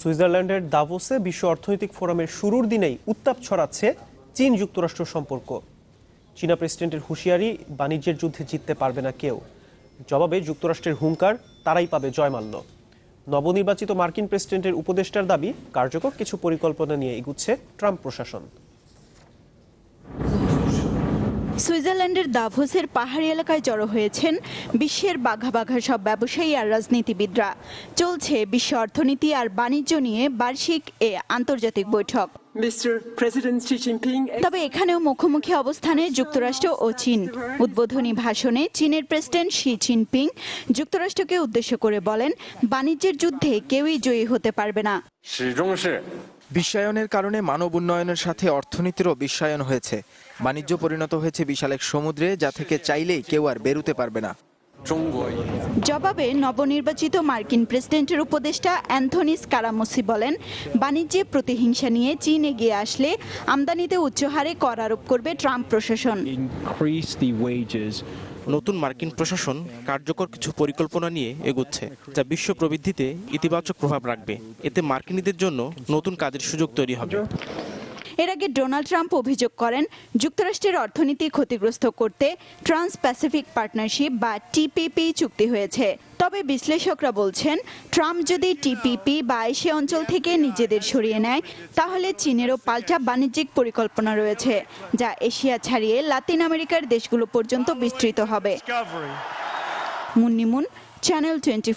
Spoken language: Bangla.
সুইজারল্যান্ডের দাভোসে বিশ্ব অর্থনৈতিক ফোরামের শুরুর দিনেই উত্তাপ ছড়াচ্ছে চীন যুক্তরাষ্ট্র সম্পর্ক। চীনা প্রেসিডেন্টের হুঁশিয়ারি, বাণিজ্যের যুদ্ধে জিততে পারবে না কেউ। জবাবে যুক্তরাষ্ট্রের হুঙ্কার, তারাই পাবে জয়মাল্য নবনির্বাচিত মার্কিন প্রেসিডেন্টের উপদেষ্টার দাবি, কার্যকর কিছু পরিকল্পনা নিয়ে এগুচ্ছে ট্রাম্প প্রশাসন। সুইজারল্যান্ডের দাভোসের পাহাড়ি এলাকায় জড়ো হয়েছেন বিশ্বের বাঘা বাঘা সব ব্যবসায়ী আর রাজনীতিবিদরা। চলছে বিশ্ব অর্থনীতি আর বাণিজ্য নিয়ে বার্ষিক এ আন্তর্জাতিক বৈঠক। তবে এখানেও মুখোমুখি অবস্থানে যুক্তরাষ্ট্র ও চীন। উদ্বোধনী ভাষণে চীনের প্রেসিডেন্ট শি জিনপিং যুক্তরাষ্ট্রকে উদ্দেশ্য করে বলেন বাণিজ্যের যুদ্ধে কেউই জয়ী হতে পারবে না। বিশ্বায়নের কারণে মানব উন্নয়নের সাথে অর্থনীতিরও বিশ্বায়ন হয়েছে। বাণিজ্য পরিণত হয়েছে বিশাল এক সমুদ্রে যা থেকে চাইলেই কেউ আর বেরুতে পারবে না। জবাবে নবনির্বাচিত মার্কিন প্রেসিডেন্টের উপদেষ্টা অ্যান্থনি স্কারামোসি বলেন বাণিজ্যে প্রতিহিংসা নিয়ে চীন এগিয়ে আসলে আমদানিতে উচ্চ হারে কর আরোপ করবে ট্রাম্প প্রশাসন। নতুন মার্কিন প্রশাসন কার্যকর কিছু পরিকল্পনা নিয়ে এগুচ্ছে যা বিশ্ব প্রবৃদ্ধিতে ইতিবাচক প্রভাব রাখবে। এতে মার্কিনীদের জন্য নতুন কাজের সুযোগ তৈরি হবে। এর আগে ডোনাল্ড ট্রাম্প অভিযোগ করেন যুক্তরাষ্ট্রের অর্থনীতি ক্ষতিগ্রস্ত করতে ট্রান্স প্যাসিফিক পার্টনারশিপ বা টিপিপি চুক্তি হয়েছে। তবে বিশ্লেষকরা বলছেন ট্রাম্প যদি টিপিপি বা এশিয়া অঞ্চল থেকে নিজেদের সরিয়ে নেয় তাহলে চীনেরও পাল্টা বাণিজ্যিক পরিকল্পনা রয়েছে যা এশিয়া ছাড়িয়ে লাতিন আমেরিকার দেশগুলো পর্যন্ত বিস্তৃত হবে। মুন্নিমুন চ্যানেল টোয়েন্টি